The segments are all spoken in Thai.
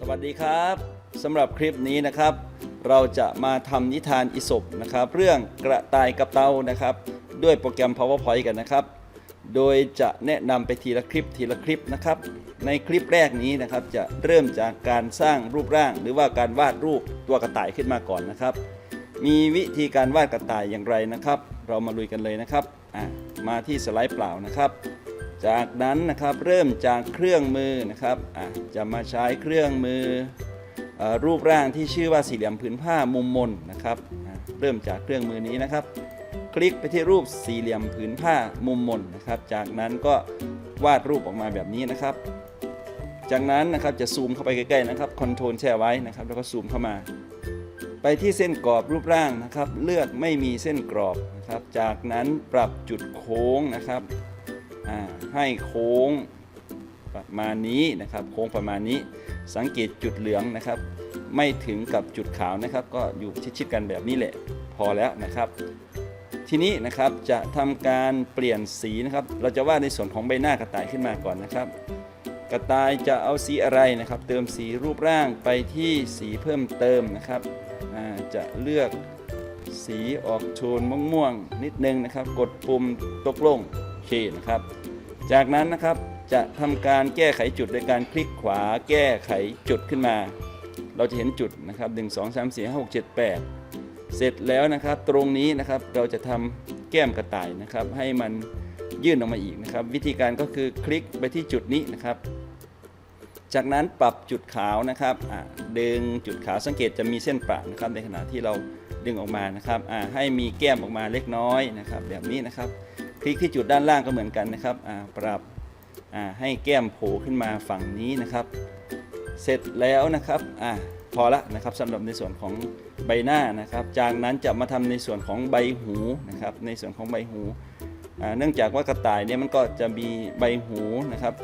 สวัสดีครับสำหรับคลิปนี้นะครับ เราจะมาทำนิทานอิศบนะครับ เรื่องกระต่ายกับเต่านะครับ ด้วยโปรแกรม PowerPoint กันนะครับ โดยจะแนะนำไปทีละคลิปทีละคลิปนะครับ ในคลิปแรกนี้นะครับจะเริ่มจากการสร้างรูปร่าง หรือว่าการวาดรูปตัวกระต่ายขึ้นมาก่อนนะครับ มีวิธีการวาดกระต่ายอย่างไรนะครับ เรามาลุยกันเลยนะครับมาที่สไลด์เปล่านะครับ จากนั้นนะครับเริ่มจากเครื่องมือนะครับะจะมาใช้เครื่องมืออรูปร่างที่ชื่อว่าสี่เหลี่ยมผืนผ้ามุมมนนะครับเริ่มจากเครื่องมือนี้นะครับ คลิกไปที่รูปสี่เหลี่ยมผืนผ้ามุมมนนะครับ จากนั้นก็วาดรูปออกมาแบบนี้นะครับ จากนั้นนะครับจะซูมเข้าไปใกล้ๆนะครับคอนโทรลแช่ไว้นะครับ แล้วก็ซูมเข้ามา ไปที่เส้นกรอบรูปร่างนะครับ เลือกไม่มีเส้นกรอบนะครับ จากนั้นปรับจุดโค้งนะครับ ให้โค้งประมาณนี้นะครับ โค้งประมาณนี้ สังเกตจุดเหลืองนะครับ ไม่ถึงกับจุดขาวนะครับ ก็อยู่ชิดๆกันแบบนี้แหละ พอแล้วนะครับ ทีนี้นะครับจะทำการเปลี่ยนสีนะครับ เราจะวาดในส่วนของใบหน้ากระต่ายขึ้นมาก่อนนะครับ กระต่ายจะเอาสีอะไรนะครับ เติมสีรูปร่างไปที่สีเพิ่มเติมนะครับจะเลือกสีออกโทนม่วงๆนิดนึงนะครับ กดปุ่มตกลง เคนะครับ จากนั้นนะครับจะทำการแก้ไขจุดโดยการคลิกขวาแก้ไขจุดขึ้นมา เราจะเห็นจุดนะครับ 1 2 3 4 5 6 7 8 เสร็จแล้วนะครับตรงนี้นะครับเราจะทำแก้มกระต่ายนะครับ ให้มันยื่นออกมาอีกนะครับ วิธีการก็คือคลิกไปที่จุดนี้นะครับ จากนั้นปรับจุดขาวนะครับดึงจุดขาวสังเกตจะมีเส้นประนะครับในขณะที่เราดึงออกมานะครับให้มีแก้มออกมาเล็กน้อยนะครับ แบบนี้นะครับ ลิกที่จุดด้านล่างก็เหมือนกันนะครับปรับให้แก้มโผล่ขึ้นมาฝั่งนี้นะครับ เสร็จแล้วนะครับอพอละนะครับสำหรับในส่วนของใบหน้านะครับ จากนั้นจะมาทำในส่วนของใบหูนะครับ ในส่วนของใบหูเนื่องจากว่ากระต่ายเนี่ยมันก็จะมีใบหูนะครับ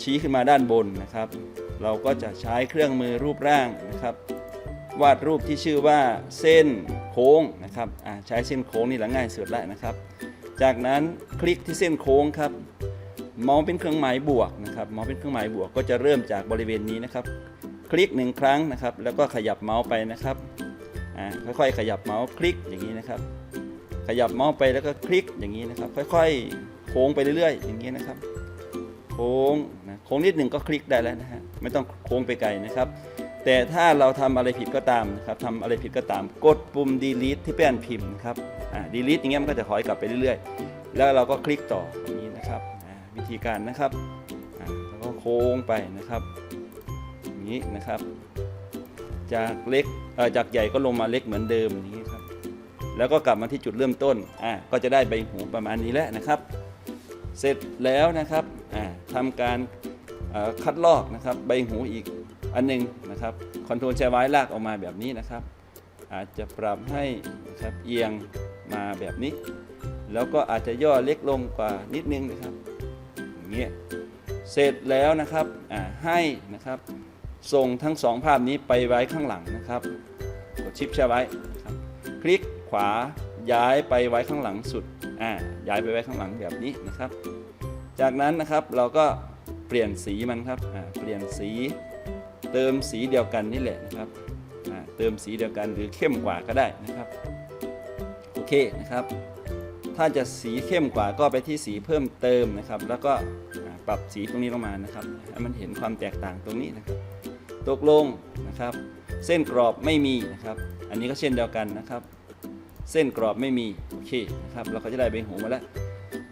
ชี้ขึ้นมาด้านบนนะครับ เราก็จะใช้เครื่องมือรูปร่างนะครับ วาดรูปที่ชื่อว่าเส้นโค้งนะครับใช้เส้นโค้งนี่แหละง่ายสุดแล้วนะครับ จากนั้นคลิกที่เส้นโค้งครับเมาส์เป็นเครื่องหมายบวกนะครับเมาส์เป็นเครื่องหมายบวกก็จะเริ่มจากบริเวณนี้นะครับ คลิกหนึ่งครั้งนะครับ แล้วก็ขยับเมาส์ไปนะครับค่อยๆขยับเมาส์คลิกอย่างนี้นะครับ ขยับเมาส์ไปแล้วก็คลิกอย่างนี้นะครับ ค่อยๆ โค้งไปเรื่อยๆ อย่างนี้นะครับ โค้งนะโค้งนิดหนึ่งก็คลิกได้แล้วนะฮะไม่ต้องโค้งไปไกลนะครับ แต่ถ้าเราทำอะไรผิดก็ตามนะครับทำอะไรผิดก็ตามกดปุ่ม delete ที่แป้นพิมพ์ครับ อ่า delete อย่างเงี้ยมันก็จะถอยกลับไปเรื่อยๆ แล้วเราก็คลิกต่ออย่างนี้นะครับวิธีการนะครับแล้วก็โค้งไปนะครับอย่างนี้นะครับ จากเล็กจากใหญ่ก็ลงมาเล็กเหมือนเดิมอย่างนี้ครับแล้วก็กลับมาที่จุดเริ่มต้นอ่าก็จะได้ใบหูประมาณนี้แล้วนะครับ เสร็จแล้วนะครับอ่าทำการคัดลอกนะครับใบหูอีกอันหนึงนะครับคอนโทรลแชร์ไว้ลากออกมาแบบนี้นะครับ อาจจะปรับให้นะครับเอียง มาแบบนี้ แล้วก็อาจจะย่อเล็กลงกว่านิดนึงนะครับอย่างเงี้ยเสร็จแล้วนะครับให้นะครับส่งทั้งสองภาพนี้ไปไว้ข้างหลังนะครับกดชิปแชร์ไว้ครับคลิกขวาย้ายไปไว้ข้างหลังสุดอ่าย้ายไปไว้ข้างหลังแบบนี้นะครับ จากนั้นนะครับเราก็เปลี่ยนสีมันครับอ่าเปลี่ยนสีเติมสีเดียวกันนี่แหละนะครับอ่าเติมสีเดียวกันหรือเข้มกว่าก็ได้นะครับ เคนะครับ ถ้าจะสีเข้มกว่าก็ไปที่สีเพิ่มเติมนะครับ แล้วก็ปรับสีตรงนี้ลงมานะครับให้มันเห็นความแตกต่างตรงนี้นะครับ ตกลงนะครับ เส้นกรอบไม่มีนะครับ อันนี้ก็เช่นเดียวกันนะครับ เส้นกรอบไม่มีโอเคนะครับ เราก็จะได้ใบหูมาแล้ว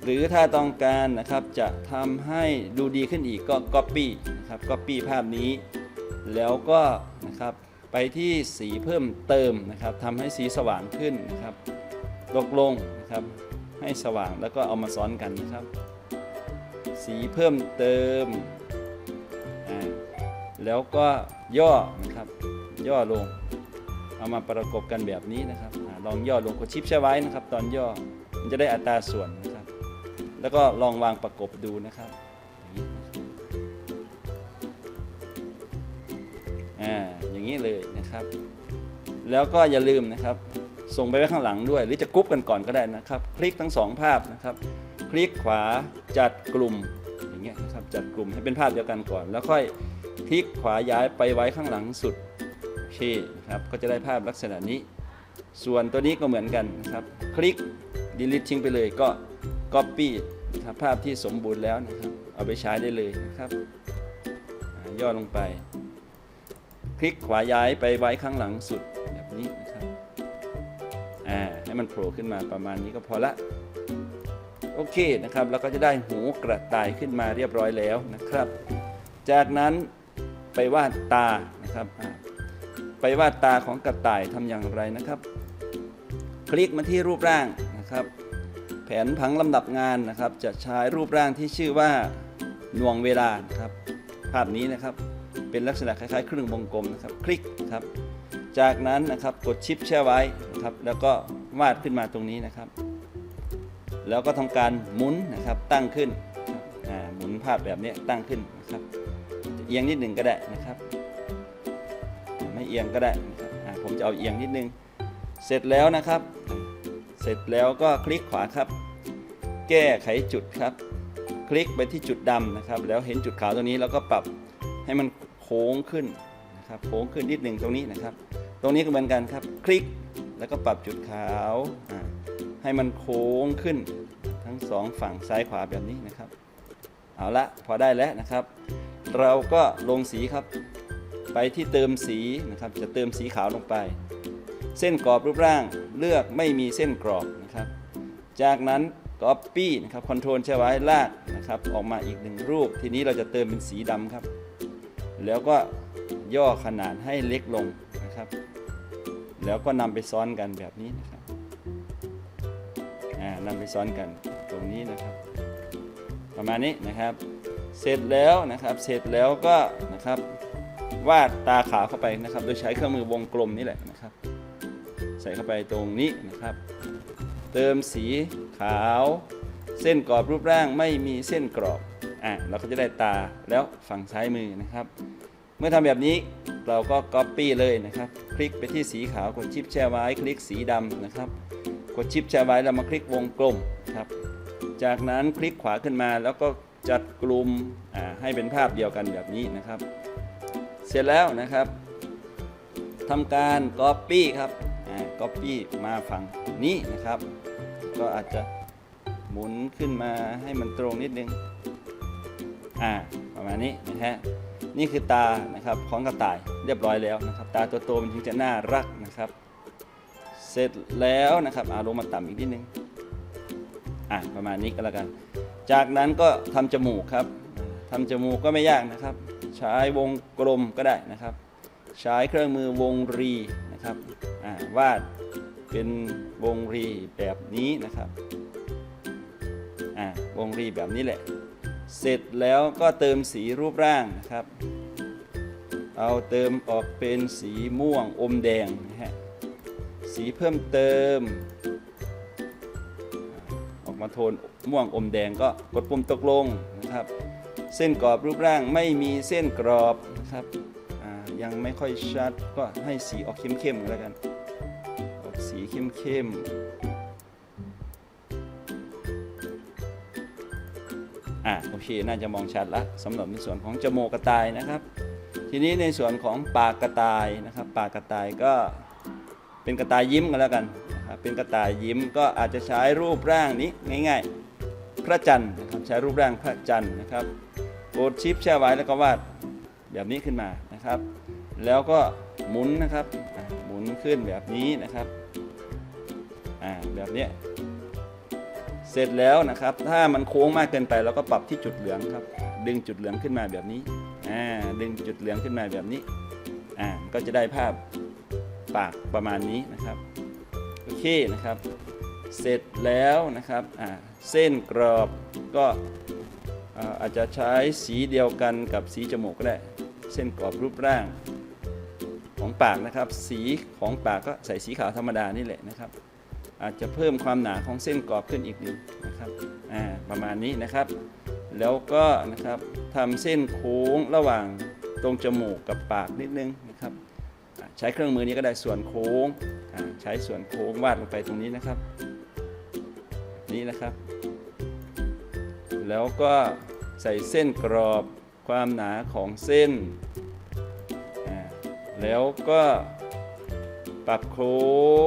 หรือถ้าต้องการนะครับจะทำให้ดูดีขึ้นอีกก็ Copy นะครับ Copy ภาพนี้ แล้วก็นะครับไปที่สีเพิ่มเติมนะครับทำให้สีสว่างขึ้นนะครับ ตกลงนะครับ ให้สว่างแล้วก็เอามาซ้อนกันนะครับ สีเพิ่มเติมอ่าแล้วก็ย่อนะครับ ย่อลง เอามาประกบกันแบบนี้นะครับอลองย่อลงกดชิปใช้ไว้นะครับ ตอนย่อมันจะได้อัตราส่วนนะครับ แล้วก็ลองวางประกบดูนะครับอ่าอย่างนี้เลยนะครับ แล้วก็อย่าลืมนะครับ ส่งไปไว้ข้างหลังด้วย หรือจะกรุ๊ปกันก่อนก็ได้นะครับ คลิกทั้งสองภาพนะครับ คลิกขวาจัดกลุ่มอย่างเงี้ยนะครับจัดกลุ่มให้เป็นภาพเดียวกันก่อน แล้วค่อยคลิกขวาย้ายไปไว้ข้างหลังสุดโอเคนะครับก็จะได้ภาพลักษณะนี้ ส่วนตัวนี้ก็เหมือนกันนะครับคลิก delete ทิ้งไปเลยก็ copy นะครับภาพที่สมบูรณ์แล้วนะครับเอาไปใช้ได้เลยนะครับ ย่อลงไป คลิกขวาย้ายไปไว้ข้างหลังสุดแบบนี้ อ่าให้มันโผล่ขึ้นมาประมาณนี้ก็พอละโอเคนะครับเราก็จะได้หูกระต่ายขึ้นมาเรียบร้อยแล้วนะครับ จากนั้นไปวาดตานะครับไปวาดตาของกระต่ายทำอย่างไรนะครับ คลิกมาที่รูปร่างนะครับ แผนผังลำดับงานนะครับ จะใช้รูปร่างที่ชื่อว่าหน่วงเวลาครับ ภาพนี้นะครับเป็นลักษณะคล้ายๆเครื่องวงกลมนะครับ คลิกครับ จากนั้นนะครับกดชิปแช่ไว้ นะครับ แล้วก็วาดขึ้นมาตรงนี้นะครับ แล้วก็ทำการหมุนนะครับตั้งขึ้นหมุนภาพแบบนี้ตั้งขึ้นนะครับเอียงนิดหนึ่งก็ได้นะครับ ไม่เอียงก็ได้นะครับผมจะเอาเอียงนิดนึง เสร็จแล้วนะครับ เสร็จแล้วก็คลิกขวาครับ แก้ไขจุดครับ คลิกไปที่จุดดำนะครับ แล้วเห็นจุดขาวตรงนี้แล้วก็ปรับให้มันโค้งขึ้นนะครับโค้งขึ้นนิดหนึ่งตรงนี้นะครับ ตรงนี้ก็เหมือนกันครับ คลิก แล้วก็ปรับจุดขาวให้มันโค้งขึ้นทั้งสองฝั่งซ้ายขวาแบบนี้นะครับ เอาละพอได้แล้วนะครับ เราก็ลงสีครับ ไปที่เติมสีนะครับ จะเติมสีขาวลงไป เส้นกรอบรูปร่างเลือกไม่มีเส้นกรอบนะครับ จากนั้น Copy นะครับ Ctrl ใช้ไว้ลากนะครับ ออกมาอีกหนึ่งรูป ทีนี้เราจะเติมเป็นสีดำครับ แล้วก็ย่อขนาดให้เล็กลงนะครับ แล้วก็นำไปซ้อนกันแบบนี้นะครับอ่านำไปซ้อนกันตรงนี้นะครับ ประมาณนี้นะครับ เสร็จแล้วนะครับเสร็จแล้วก็นะครับวาดตาขาวเข้าไปนะครับ โดยใช้เครื่องมือวงกลมนี่แหละนะครับ ใส่เข้าไปตรงนี้นะครับ เติมสีขาว เส้นกรอบรูปร่างไม่มีเส้นกรอบอะเราก็จะได้ตาแล้วฝั่งซ้ายมือนะครับ เมื่อทำแบบนี้ เราก็ Copy เลยนะครับ คลิกไปที่สีขาวกดชิปแชร์ไว้ คลิกสีดำนะครับ กดชิปแชร์ไว้แล้วมาคลิกวงกลมครับ จากนั้นคลิกขวาขึ้นมาแล้วก็จัดกลุ่มให้เป็นภาพเดียวกันแบบนี้นะครับ เสร็จแล้วนะครับทำการ Copy ครับ Copy มาฝั่งนี้นะครับ ก็อาจจะหมุนขึ้นมาให้มันตรงนิดนึง อ่า ประมาณนี้นะฮะ นี่คือตานะครับของกระต่ายเรียบร้อยแล้วนะครับ ตาตัวโตมันถึงจะน่ารักนะครับ เสร็จแล้วนะครับอาลงมาต่ำอีกนิดนึงอะประมาณนี้ก็แล้วกัน จากนั้นก็ทำจมูกครับทำจมูกก็ไม่ยากนะครับ ใช้วงกลมก็ได้นะครับ ใช้เครื่องมือวงรีนะครับอ่าวาดเป็นวงรีแบบนี้นะครับอ่าวงรีแบบนี้แหละ เสร็จแล้วก็เติมสีรูปร่างนะครับ เอาเติมออกเป็นสีม่วงอมแดงนะฮะ สีเพิ่มเติม ออกมาโทนม่วงอมแดงก็กดปุ่มตกลงนะครับ เส้นกรอบรูปร่างไม่มีเส้นกรอบนะครับยังไม่ค่อยชัดก็ให้สีออกเข้มๆแล้วกัน ออกสีเข้มๆ อะโอเคน่าจะมองชัดละสำหรับในส่วนของจมูกกระต่ายนะครับ ทีนี้ในส่วนของปากกระต่ายนะครับ ปากกระต่ายก็เป็นกระต่ายยิ้มกันแล้วกันนะครับเป็นกระต่ายยิ้มก็อาจจะใช้รูปร่างนี้ง่าย ๆ พระจันทร์นะครับใช้รูปร่างพระจันทร์นะครับกดชิปแช่ไว้แล้วก็วาดแบบนี้ขึ้นมานะครับ แล้วก็หมุนนะครับหมุนขึ้นแบบนี้นะครับอ่าแบบนี้ เสร็จแล้วนะครับ ถ้ามันโค้งมากเกินไปเราก็ปรับที่จุดเหลืองครับ ดึงจุดเหลืองขึ้นมาแบบนี้อ่าดึงจุดเหลืองขึ้นมาแบบนี้อ่าก็จะได้ภาพปากประมาณนี้นะครับโอเคนะครับ เสร็จแล้วนะครับอ่าเส้นกรอบก็อ่าอาจจะใช้สีเดียวกันกับสีจมูกก็ได้ เส้นกรอบรูปร่างของปากนะครับ สีของปากก็ใส่สีขาวธรรมดานี่แหละนะครับ อาจจะเพิ่มความหนาของเส้นกรอบขึ้นอีกนึ่งนะครับประมาณนี้นะครับ แล้วก็นะครับทำเส้นโค้งระหว่างตรงจมูกกับปากนิดนึงนะครับ ใช้เครื่องมือนี้ก็ได้ส่วนโค้งใช้ส่วนโค้งวาดลงไปตรงนี้นะครับ นี่นะครับ แล้วก็ใส่เส้นกรอบความหนาของเส้น แล้วก็ปรับโค้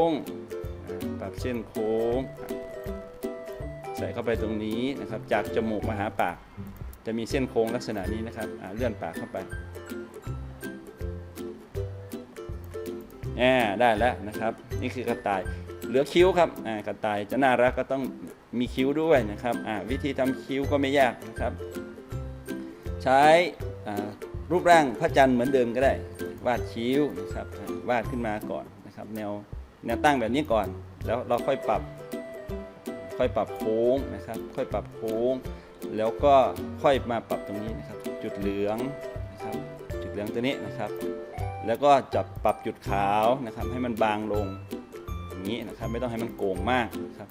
ง อ่าปรับ เส้นโค้ง ใส่เข้าไปตรงนี้นะครับ จากจมูกมาหาปาก จะมีเส้นโค้งลักษณะนี้นะครับเลื่อนปากเข้าไปอ่าได้แล้วนะครับ นี่คือกระต่าย เหลือคิ้วครับอ่ากระต่ายจะน่ารักก็ต้องมีคิ้วด้วยนะครับอ่าวิธีทำคิ้วก็ไม่ยากนะครับ ใช้อ่ารูปร่างพระจันทร์เหมือนเดิมก็ได้ วาดคิ้วนะครับวาดขึ้นมาก่อนนะครับ แนว แนวตั้งแบบนี้ก่อน แล้วเราค่อยปรับ ค่อยปรับโค้งนะครับ ค่อยปรับโค้ง แล้วก็ค่อยมาปรับตรงนี้นะครับ จุดเหลืองนะครับ จุดเหลืองตัวนี้นะครับ แล้วก็จับปรับจุดขาวนะครับ ให้มันบางลงอย่างนี้นะครับ ไม่ต้องให้มันโก่งมากนะครับ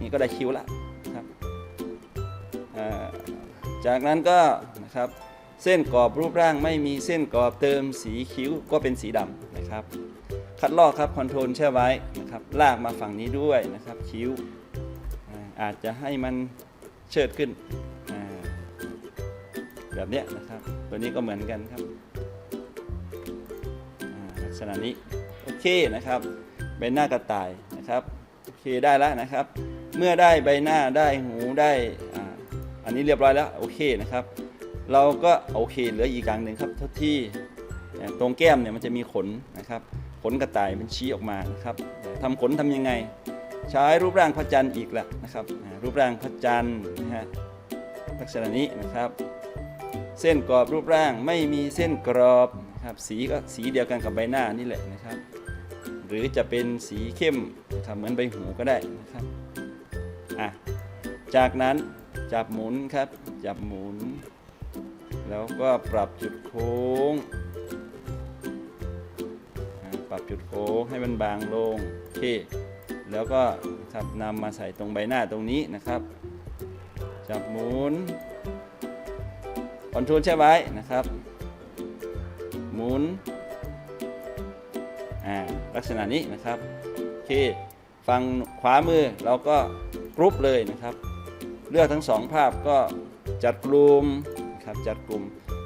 นี่ก็ได้คิ้วละนะครับจากนั้นก็นะครับเส้นกรอบรูปร่างไม่มีเส้นกรอบเติมสีคิ้วก็เป็นสีดำนะครับ คัดลอกครับคอนโทรลแช่ไว้นะครับลากมาฝั่งนี้ด้วยนะครับคิ้วอาจจะให้มันเชิดขึ้นแบบนี้นะครับ ตัวนี้ก็เหมือนกันครับอ่าลักษณะนี้โอเคนะครับใบหน้ากระต่ายนะครับโอเคได้แล้วนะครับ เมื่อได้ใบหน้าได้หูได้อันนี้เรียบร้อยแล้วโอเคนะครับ เราก็โอเคเหลืออีกอย่างหนึ่งครับที่ตรงแก้มเนี่ยมันจะมีขนนะครับ ขนกระต่ายมันชี้ออกมานะครับทำขนทำยังไง ใช้รูปร่างพระจันทร์อีกแหละนะครับ รูปร่างพระจันทร์นะฮะลักษณะนี้นะครับ เส้นกรอบรูปร่างไม่มีเส้นกรอบนะครับสีก็สีเดียวกันกับใบหน้านี่แหละนะครับ หรือจะเป็นสีเข้มนะครับเหมือนใบหูก็ได้นะครับอะจากนั้นจับหมุนครับ จับหมุน แล้วก็ปรับจุดโค้ง รับจุดโค้งให้มันบางลงโอเค แล้วก็ครับนำมาใส่ตรงใบหน้าตรงนี้นะครับ จับหมุนคอนโทรลใช่ไว้นะครับ หมุนอ่าลักษณะนี้นะครับโอเคฝั่งขวามือเราก็กรุ๊ปเลยนะครับ เลือกทั้งสองภาพก็จัดกลุ่มนะครับจัดกลุ่ม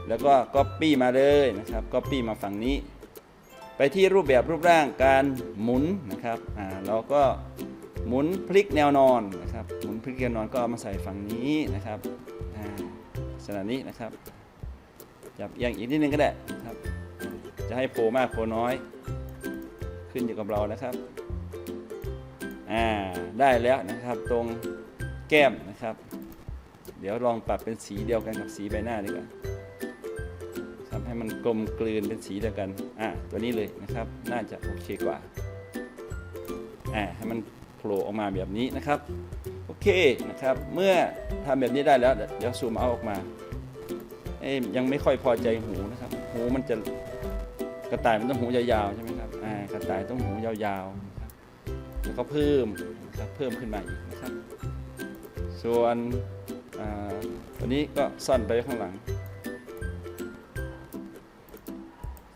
แล้วก็ก๊อปปี้มาเลยนะครับก๊อปปี้มาฝั่งนี้ ไปที่รูปแบบรูปร่างการหมุนนะครับอ่าเราก็หมุนพลิกแนวนอนนะครับหมุนพลิกแนวนอนก็เอามาใส่ฝั่งนี้นะครับอ่าลักษณะนี้นะครับจับเอียงอีกนิดนึงก็ได้ครับ จะให้โผล่มากโผล่น้อย ขึ้นอยู่กับเรานะครับอ่าได้แล้วนะครับตรงแก้มนะครับ เดี๋ยวลองปรับเป็นสีเดียวกันกับสีใบหน้าดีกว่า ให้มันกลมกลืนเป็นสีเดียวกัน อะตัวนี้เลยนะครับ น่าจะโอเคกว่า อ่าให้มันโผล่ออกมาแบบนี้นะครับ โอเคนะครับ เมื่อทำแบบนี้ได้แล้ว เดี๋ยวซูมเอาออกมา เอ้ยยังไม่ค่อยพอใจหูนะครับ หูมันจะกระต่ายมันต้องหูยาวๆใช่ไหมครับอ่ากระต่ายต้องหูยาวๆนะครับแล้วก็เพิ่มนะครับเพิ่มขึ้นมาอีกนะครับ ส่วนอ่าตัวนี้ก็ซ่อนไปข้างหลัง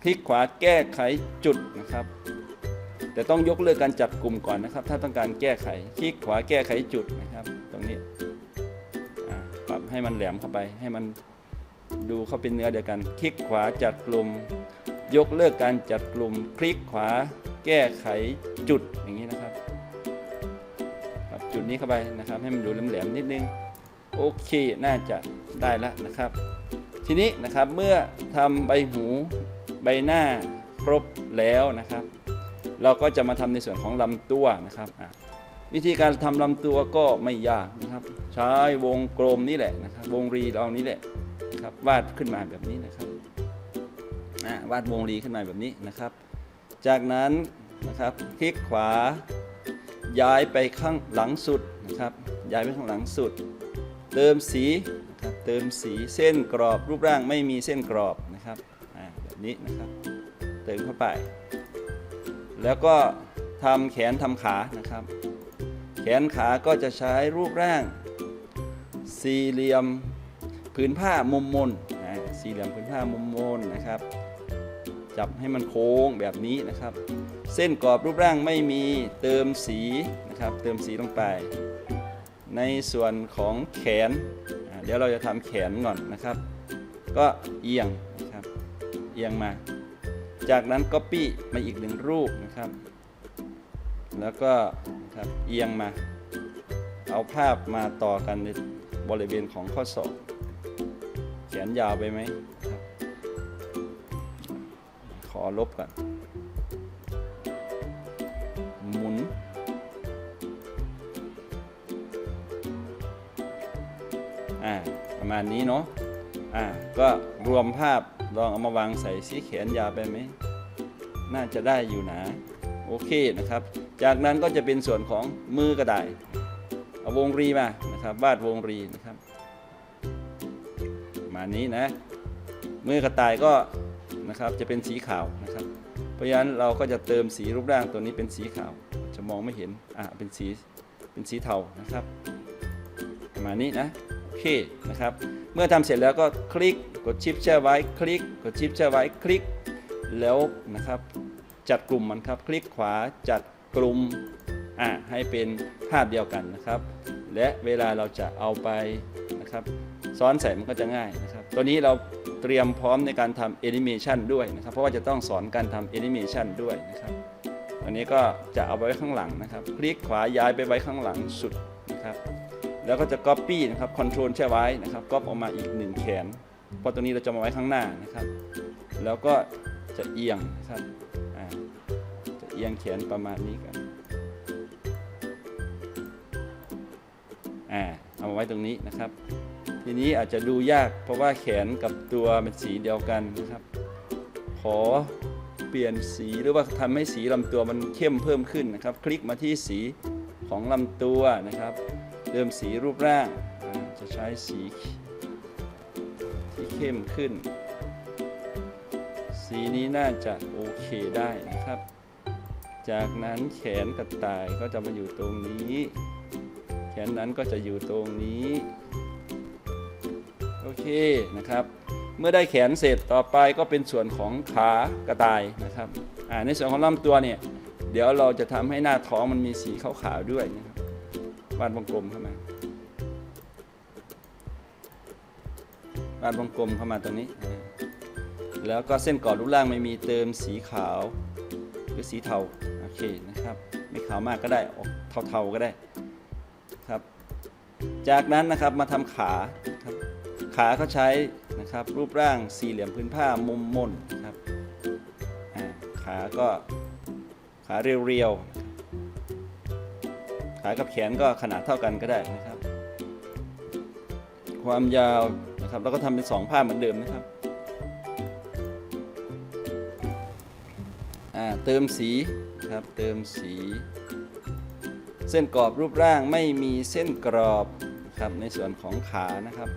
ลิกขวาแก้ไขจุดนะครับ แต่ต้องยกเลิกการจับกลุ่มก่อนนะครับ ถ้าต้องการแก้ไขคลิกขวาแก้ไขจุดนะครับ ตรงนี้ปรับให้มันแหลมเข้าไป ให้มันดูเข้าเป็นเนื้อเดียวกัน คลิกขวาจัดกลุ่ม ยกเลิกการจัดกลุ่ม คลิกขวาแก้ไขจุดอย่างนี้นะครับปรับจุดนี้เข้าไปนะครับ ให้มันดูแหลมๆนิดนึงโอเค น่าจะได้แล้วนะครับ ทีนี้นะครับเมื่อทำใบหู ใบหน้าครบแล้วนะครับ เราก็จะมาทำในส่วนของลำตัวนะครับวิธีการทำลำตัวก็ไม่ยากนะครับ ใช้วงกลมนี่แหละนะครับ วงรีเรานี้แหละนะครับวาดขึ้นมาแบบนี้นะครับวาดวงรีขึ้นมาแบบนี้นะครับ จากนั้นนะครับคลิกขวา ย้ายไปข้างหลังสุดนะครับ ย้ายไปข้างหลังสุด เติมสีนะครับเติมสีเส้นกรอบรูปร่างไม่มีเส้นกรอบนะครับ นี้นะครับ เติมเข้าไป แล้วก็ทำแขนทำขานะครับ แขนขาก็จะใช้รูปร่าง สี่เหลี่ยมผืนผ้ามุมมนสี่เหลี่ยมผืนผ้ามุมมนนะครับ จับให้มันโค้งแบบนี้นะครับ เส้นกรอบรูปร่างไม่มีเติมสีนะครับ เติมสีลงไป ในส่วนของแขน เดี๋ยวเราจะทำแขนก่อนนะครับ ก็เอียง เอียงมา จากนั้น Copy มาอีกหนึ่งรูปนะครับ แล้วก็ครับเอียงมา เอาภาพมาต่อกันในบริเวณของข้อศอกแขนยาวไปไหมครับ ขอลบก่อน หมุนอ่าประมาณนี้เนาะอ่าก็รวมภาพ ลองเอามาวางใส่สีแขนยาวไปไหม น่าจะได้อยู่นะ โอเคนะครับ จากนั้นก็จะเป็นส่วนของมือกระต่ายเอาวงรีมานะครับวาดวงรีนะครับมานี้นะมือกระต่ายก็นะครับจะเป็นสีขาวนะครับ เพราะฉะนั้นเราก็จะเติมสีรูปร่างตัวนี้เป็นสีขาว จะมองไม่เห็นอ่าเป็นสีเป็นสีเทานะครับ ประมาณนี้นะโอเคนะครับ เมื่อทำเสร็จแล้วก็คลิก กดชิปแช่ไว้คลิก กดชิปแช่ไว้คลิก แล้วนะครับ จัดกลุ่มมันครับ คลิกขวาจัดกลุ่มอ่าให้เป็นภาพเดียวกันนะครับ และเวลาเราจะเอาไปนะครับซ้อนใส่มันก็จะง่ายนะครับ ตัวนี้เราเตรียมพร้อมในการทำแอนิเมชันด้วยนะครับ เพราะว่าจะต้องสอนการทำแอนิเมชันด้วยนะครับอันนี้ก็จะเอาไปไว้ข้างหลังนะครับ คลิกขวาย้ายไปไว้ข้างหลังสุดนะครับ แล้วก็จะ Copy นะครับ Ctrl แช่ไว้นะครับก๊อปออกมาอีกหนึ่งแขน เพราะตัวนี้เราจะมาไว้ข้างหน้านะครับ แล้วก็จะเอียงนะครับอ่าจะเอียงแขนประมาณนี้กันอ่าเอามาไว้ตรงนี้นะครับ ทีนี้อาจจะดูยากเพราะว่าแขนกับตัวเป็นสีเดียวกันนะครับ ขอเปลี่ยนสีหรือว่าทำให้สีลำตัวมันเข้มเพิ่มขึ้นนะครับ คลิกมาที่สีของลำตัวนะครับเติมสีรูปร่างอ่าจะใช้สี เข้มขึ้น สีนี้น่าจะโอเคได้นะครับ จากนั้นแขนกระต่ายก็จะมาอยู่ตรงนี้ แขนนั้นก็จะอยู่ตรงนี้ โอเคนะครับ เมื่อได้แขนเสร็จต่อไปก็เป็นส่วนของขากระต่ายนะครับในส่วนของลำตัวเนี่ยเดี๋ยวเราจะทำให้หน้าท้องมันมีสีขาวๆด้วยนะครับวาดวงกลมเข้ามา วาดวงกลมเข้ามาตรงนี้ แล้วก็เส้นกรอบรูปร่างไม่มีเติมสีขาว หรือสีเทาโอเคนะครับ ไม่ขาวมากก็ได้ออกเทาๆก็ได้ครับ จากนั้นนะครับมาทำขาครับขาเขาใช้นะครับรูปร่างสี่เหลี่ยมพื้นผ้ามุมมนนะครับขาก็ขาเรียวๆ ขากับแขนก็ขนาดเท่ากันก็ได้นะครับ ความยาว นะครับเราก็ทำเป็นสองผ้าเหมือนเดิมนะครับอ่าเติมสีครับเติมสี เส้นกรอบรูปร่างไม่มีเส้นกรอบครับในส่วนของขานะครับ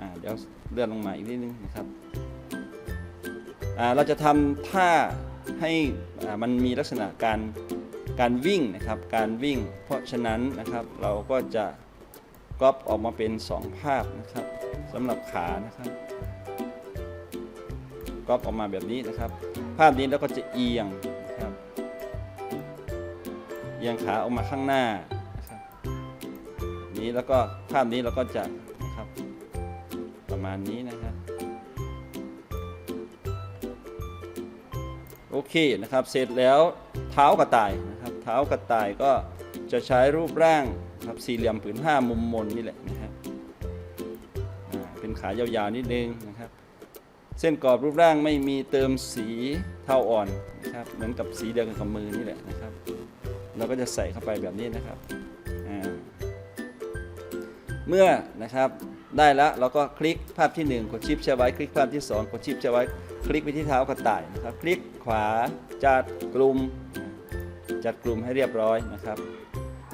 อ่าเดี๋ยวเลื่อนลงมาอีกนิดนึงนะครับอ่าเราจะทำท่าให้อ่ามันมีลักษณะการการวิ่งนะครับการวิ่ง เพราะฉะนั้นนะครับเราก็จะ ก๊อปออกมาเป็น 2 ภาพนะครับสำหรับขานะครับก๊อปออกมาแบบนี้นะครับ ภาพนี้แล้วก็จะเอียงนะครับเอียงขาออกมาข้างหน้านะครับนี้แล้วก็ภาพนี้เราก็จะนะครับประมาณนี้นะครับโอเคนะครับ เสร็จแล้วเท้ากระต่ายนะครับ เท้ากระต่ายก็จะใช้รูปร่าง ครับสี่เหลี่ยมผืนผ้ามุมมนนี่แหละนะฮะเป็นขายาวๆนิดนึงนะครับ เส้นกรอบรูปร่างไม่มีเติมสีเทาอ่อนนะครับเหมือนกับสีเดียวกันกับมือนี่แหละนะครับ เราก็จะใส่เข้าไปแบบนี้นะครับเมื่อนะครับได้แล้วเราก็คลิกภาพที่1กดชิปแช่ไว้คลิกภาพที่ 2กดชิปแช่ไว้ คลิกไปที่เท้ากระต่ายนะครับ คลิกขวาจัดกลุ่ม จัดกลุ่มให้เรียบร้อยนะครับ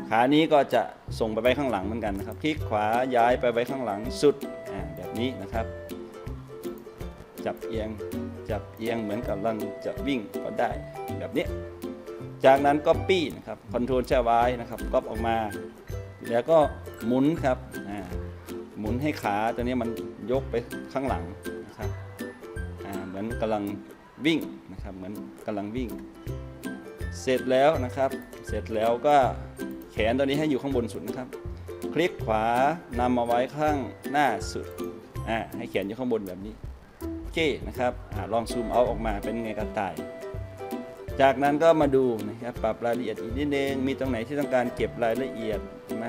ขานี้ก็จะส่งไปไว้ข้างหลังเหมือนกันนะครับ คลิกขวาย้ายไปไว้ข้างหลังสุดแบบนี้นะครับ จับเอียงจับเอียงเหมือนกำลังจะวิ่งก็ได้แบบนี้ จากนั้นก็ปี้นะครับคอนโทรลแช่ไว้นะครับก๊อปออกมา แล้วก็หมุนครับหมุนให้ขาตัวนี้มันยกไปข้างหลังนะครับเหมือนกำลังวิ่งนะครับเหมือนกำลังวิ่ง เสร็จแล้วนะครับ เสร็จแล้วก็ ขนตัวนี้ให้อยู่ข้างบนสุดนะครับ คลิกขวานำมาไว้ข้างหน้าสุดอ่าให้เขียนอยู่ข้างบนแบบนี้โอเคนะครับอาลองซูมเอาออกมาเป็นไงกระต่าย จากนั้นก็มาดูนะครับปรับรายละเอียดอีกนิดนึงมีตรงไหนที่ต้องการเก็บรายละเอียดไหม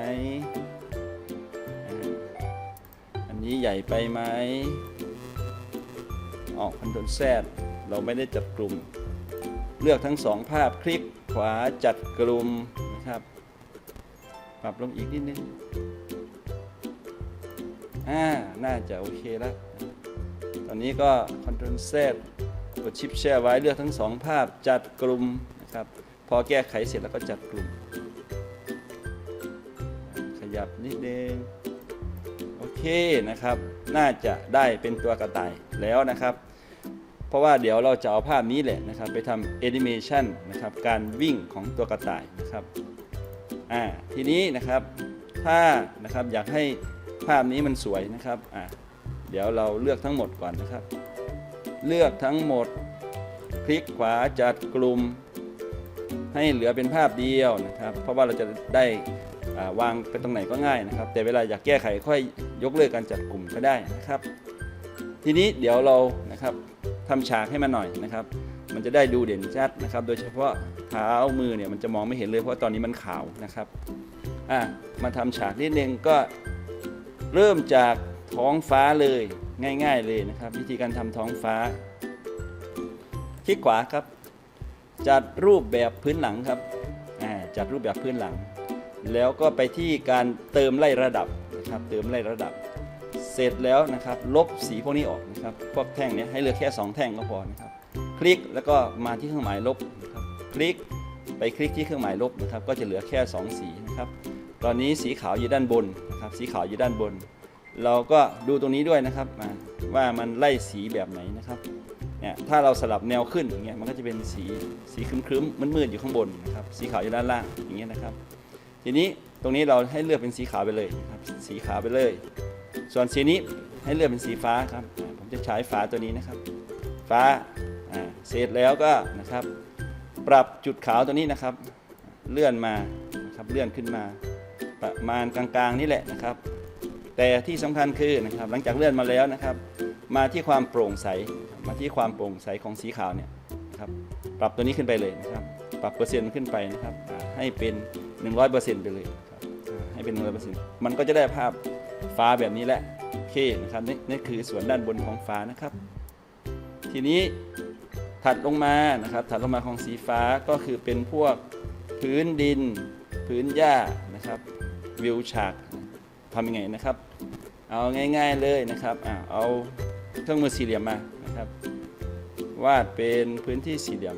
อันนี้ใหญ่ไปไหมออกพันธนแซดเราไม่ได้จัดกลุ่ม เลือกทั้งสองภาพคลิกขวาจัดกลุ่มนะครับ ปรับลงอีกนิดนึงอ่าน่าจะโอเคแล้ว ตอนนี้ก็ Ctrl Z กดชิปแชร์ไว้เลือกทั้งสองภาพจัดกลุ่มนะครับ พอแก้ไขเสร็จแล้วก็จัดกลุ่ม ขยับนิดนึงโอเคนะครับ น่าจะได้เป็นตัวกระต่ายแล้วนะครับ เพราะว่าเดี๋ยวเราจะเอาภาพนี้แหละนะครับ ไปทำแอนิเมชันนะครับ การวิ่งของตัวกระต่ายนะครับ อ่าทีนี้นะครับถ้านะครับอยากให้ภาพนี้มันสวยนะครับอ่าเดี๋ยวเราเลือกทั้งหมดก่อนนะครับ เลือกทั้งหมด คลิกขวาจัดกลุ่ม ให้เหลือเป็นภาพเดียวนะครับ เพราะว่าเราจะได้าวางไปตรงไหนก็ง่ายนะครับ แต่เวลาอยากแก้ไขค่อยยกเลิกการจัดกลุ่มก็ได้นะครับ ทีนี้เดี๋ยวเรานะครับทำฉากให้มันหน่อยนะครับ มันจะได้ดูเด่นชัดนะครับ โดยเฉพาะเท้ามือเนี่ยมันจะมองไม่เห็นเลยเพราะตอนนี้มันขาวนะครับอะมาทำฉากนิดนึงก็เริ่มจากท้องฟ้าเลยง่าย ๆเลยนะครับ วิธีการทำท้องฟ้าคลิกขวาครับ จัดรูปแบบพื้นหลังครับอ่าจัดรูปแบบพื้นหลัง แล้วก็ไปที่การเติมไล่ระดับนะครับเติมไล่ระดับ เสร็จแล้วนะครับ ลบสีพวกนี้ออกนะครับพวกแท่งเนี้ยให้เหลือแค่ 2 แท่งก็พอนะครับ คลิกแล้วก็มาที่เครื่องหมายลบนะครับคลิกไปคลิกที่เครื่องหมายลบนะครับก็จะเหลือแค่ 2 สีนะครับตอนนี้สีขาวอยู่ด้านบนนะครับสีขาวอยู่ด้านบน เราก็ดูตรงนี้ด้วยนะครับว่ามันไล่สีแบบไหนนะครับเนี่ยถ้าเราสลับแนวขึ้นอย่างเงี้ยมันก็จะเป็นสีสีครึ้มๆมืดๆอยู่ข้างบนนะครับสีขาวอยู่ด้านล่างอย่างเงี้ยนะครับ ทีนี้ตรงนี้เราให้เลือกเป็นสีขาวไปเลยนะครับสีขาวไปเลย ส่วนสีนี้ให้เลือกเป็นสีฟ้าครับผมจะใช้ฟ้าตัวนี้นะครับ ฟ้า เสร็จแล้วก็นะครับปรับจุดขาวตัวนี้นะครับ เลื่อนมานะครับเลื่อนขึ้นมาประมาณกลางๆนี่แหละนะครับ แต่ที่สำคัญคือนะครับหลังจากเลื่อนมาแล้วนะครับ มาที่ความโปร่งใสมาที่ความโปร่งใสของสีขาวเนี่ยนะครับปรับตัวนี้ขึ้นไปเลยนะครับ ปรับเปอร์เซ็นต์ขึ้นไปนะครับ ให้เป็น 100%ไปเลยครับให้เป็น 100%มันก็จะได้ภาพฟ้าแบบนี้แหละโอเคนะครับนี่นี่คือส่วนด้านบนของฟ้านะครับ ทีนี้ ถัดลงมานะครับถัดลงมาของสีฟ้าก็คือเป็นพวกพื้นดิน พื้นหญ้านะครับวิวฉากทำยังไงนะครับ เอาง่ายๆเลยนะครับอ่าเอาเครื่องมือสี่เหลี่ยมมานะครับ วาดเป็นพื้นที่สี่เหลี่ยม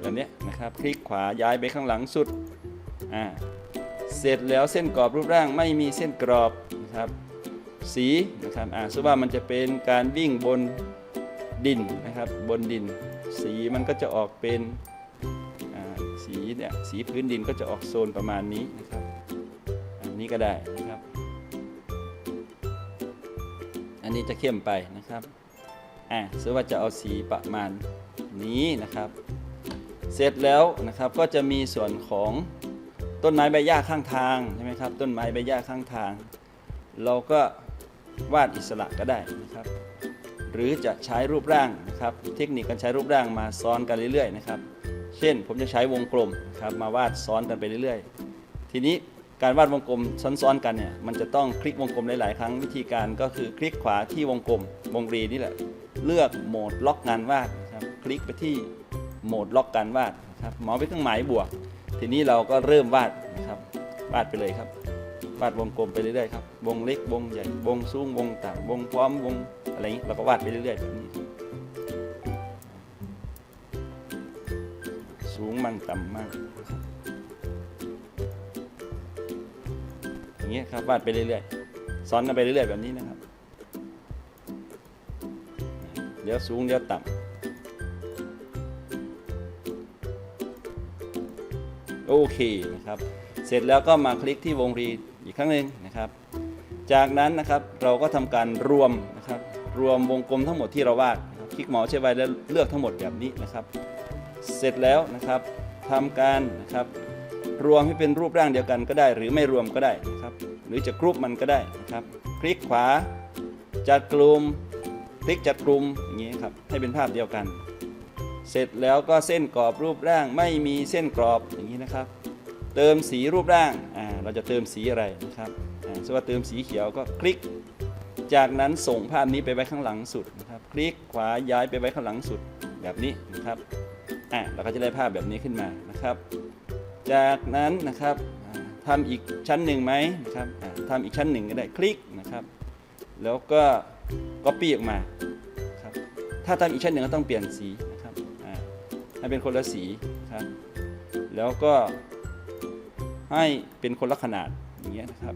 แบบนี้นะครับคลิกขวาย้ายไปข้างหลังสุดอ่าเสร็จแล้วเส้นกรอบรูปร่างไม่มีเส้นกรอบนะครับสีนะครับอ่าสมมติว่ามันจะเป็นการวิ่งบน ดินนะครับบนดิน สีมันก็จะออกเป็นสีเนี่ยสีพื้นดินก็จะออกโซนประมาณนี้นะครับอันนี้ก็ได้นะครับ อันนี้จะเข้มไปนะครับอ่าสมมติว่าจะเอาสีประมาณนี้นะครับ เสร็จแล้วนะครับก็จะมีส่วนของต้นไม้ใบหญ้าข้างทางใช่ไหมครับต้นไม้ใบหญ้าข้างทาง เราก็วาดอิสระก็ได้นะครับ หรือจะใช้รูปร่างนะครับเทคนิคการใช้รูปร่างมาซ้อนกันเรื่อยๆนะครับเช่น ผมจะใช้วงกลมนะครับมาวาดซ้อนกันไปเรื่อยๆ ทีนี้การวาดวงกลมซ้อนๆกันเนี่ยมันจะต้องคลิกวงกลมหลายๆ ครั้งวิธีการก็คือคลิกขวาที่วงกลมวงรีนี่แหละเลือกโหมดล็อกงานวาดครับคลิกไปที่โหมดล็อกการวาดครับหมอไปเครื่องหมายบวก ทีนี้เราก็เริ่มวาดนะครับวาดไปเลยครับวาดวงกลมไปเรื่อยๆครับวงเล็กวงใหญ่วงสูงวงต่ำวงพร้อมวง อะไรอย่างนี้เราก็วาดไปเรื่อยๆแบบนี้ สูงมั่งต่ำมั่งอย่างเงี้ยครับวาดไปเรื่อยๆซ้อนกันไปเรื่อยๆแบบนี้นะครับ เดี๋ยวสูงเดี๋ยวต่ำโอเคนะครับ เสร็จแล้วก็มาคลิกที่วงรีอีกครั้งหนึ่งนะครับ จากนั้นนะครับเราก็ทำการรวมนะครับ รวมวงกลมทั้งหมดที่เราวาดคลิกหมอใช้ไว้แล้วเลือกทั้งหมดแบบนี้นะครับ เสร็จแล้วนะครับทำการนะครับรวมให้เป็นรูปร่างเดียวกันก็ได้ หรือไม่รวมก็ได้นะครับหรือจะกรุ๊ปมันก็ได้นะครับ คลิกขวา จัดกลุ่มคลิกจัดกลุ่มอย่างนี้ครับให้เป็นภาพเดียวกัน เสร็จแล้วก็เส้นกรอบรูปร่างไม่มีเส้นกรอบอย่างนี้นะครับ เติมสีรูปร่างอ่าเราจะเติมสีอะไรนะครับอ่าสมมติว่าเติมสีเขียวก็คลิก จากนั้นส่งภาพนี้ไปไว้ข้างหลังสุดนะครับคลิกขวาย้ายไปไว้ข้างหลังสุดแบบนี้นะครับอ่าเราก็จะได้ภาพแบบนี้ขึ้นมานะครับ จากนั้นนะครับอ่าทำอีกชั้นหนึ่งไหมนะครับอ่าทำอีกชั้นหนึ่งก็ได้คลิกนะครับ แล้วก็ Copy ออกมาครับถ้าทำอีกชั้นหนึ่งก็ต้องเปลี่ยนสีนะครับอ่าให้เป็นคนละสีครับแล้วก็ให้เป็นคนละขนาดอย่างเงี้ยนะครับ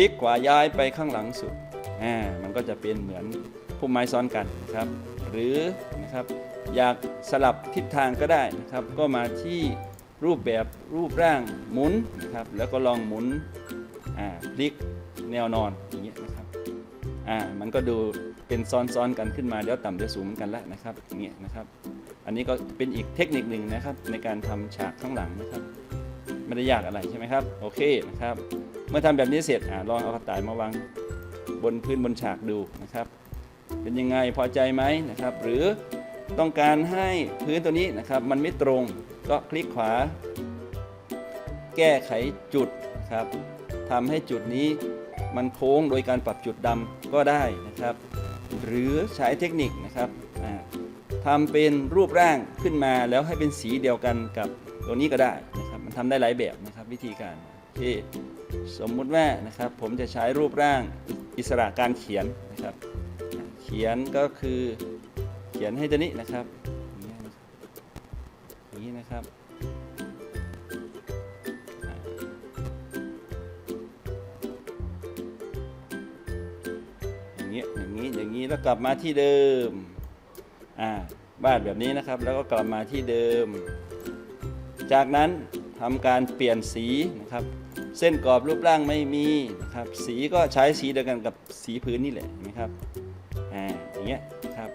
ลิกขวาย้ายไปข้างหลังสุดอ่ามันก็จะเป็นเหมือนพุ่มไม้ซ้อนกันนะครับ หรือนะครับอยากสลับทิศทางก็ได้นะครับ ก็มาที่รูปแบบรูปร่างหมุนนะครับ แล้วก็ลองหมุนอ่าพลิกแนวนอนอย่างเงี้ยนะครับอ่ามันก็ดูเป็นซ้อนๆกันขึ้นมาเดี๋ยวต่ำเดี๋ยวสูงเหมือนกันแล้วนะครับอย่างเงี้ยนะครับ อันนี้ก็เป็นอีกเทคนิคหนึ่งนะครับในการทำฉากข้างหลังนะครับ ไม่ได้ยากอะไรใช่ไหมครับ โอเคนะครับ เมื่อทำแบบนี้เสร็จอลองเอากระต่ายมาวางบนพื้นบนฉากดูนะครับ เป็นยังไงพอใจไหมนะครับ หรือต้องการให้พื้นตัวนี้นะครับ มันไม่ตรงก็คลิกขวา แก้ไขจุดครับทำให้จุดนี้มันโค้งโดยการปรับจุดดำก็ได้นะครับ หรือใช้เทคนิคนะครับอ่าทำเป็นรูปร่างขึ้นมาแล้วให้เป็นสีเดียวกันกับตัวนี้ก็ได้ มันทำได้หลายแบบนะครับวิธีการโอเคสมมุติว่านะครับผมจะใช้รูปร่างอิสระการเขียนนะครับ เขียนก็คือเขียนให้ตัวนี้นะครับอย่างนี้นะครับอ่าอย่างนี้อย่างนี้อย่างนี้แล้วกลับมาที่เดิมอ่าวาดแบบนี้นะครับ แล้วก็กลับมาที่เดิม จากนั้น ทำการเปลี่ยนสีนะครับ เส้นกรอบรูปร่างไม่มีนะครับ สีก็ใช้สีเดียวกันกับสีพื้นนี่แหละนไหมครับอ่าอย่างเงี้ยนะครับ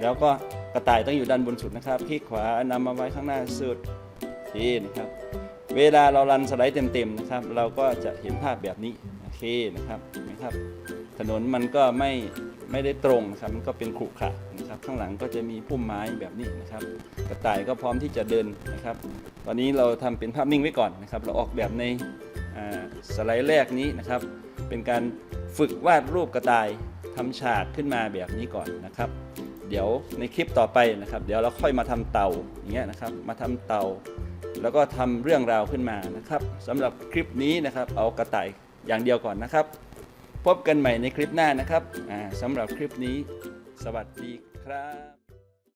แล้วก็กระต่ายต้องอยู่ด้านบนสุดนะครับคลิกขวานำมาไว้ข้างหน้าสุดทีนะครับ เวลาเรารันสไลด์เต็มๆนะครับ เราก็จะเห็นภาพแบบนี้โอเคนะครับนไหมครับ ถนนมันก็ไม่ไม่ได้ตรงนะครับมันก็เป็นขรุขระนะครับ ข้างหลังก็จะมีพุ่มไม้แบบนี้นะครับ กระต่ายก็พร้อมที่จะเดินนะครับ ตอนนี้เราทำเป็นภาพนิ่งไว้ก่อนนะครับ เราออกแบบในสไลด์แรกนี้นะครับ เป็นการฝึกวาดรูปกระต่ายทำฉากขึ้นมาแบบนี้ก่อนนะครับ เดี๋ยวในคลิปต่อไปนะครับ เดี๋ยวเราค่อยมาทำเต่าอย่างเงี้ยนะครับ มาทำเต่า แล้วก็ทำเรื่องราวขึ้นมานะครับสำหรับคลิปนี้นะครับ เอากระต่ายอย่างเดียวก่อนนะครับ พบกันใหม่ในคลิปหน้านะครับอ่าสำหรับคลิปนี้ สวัสดีครับ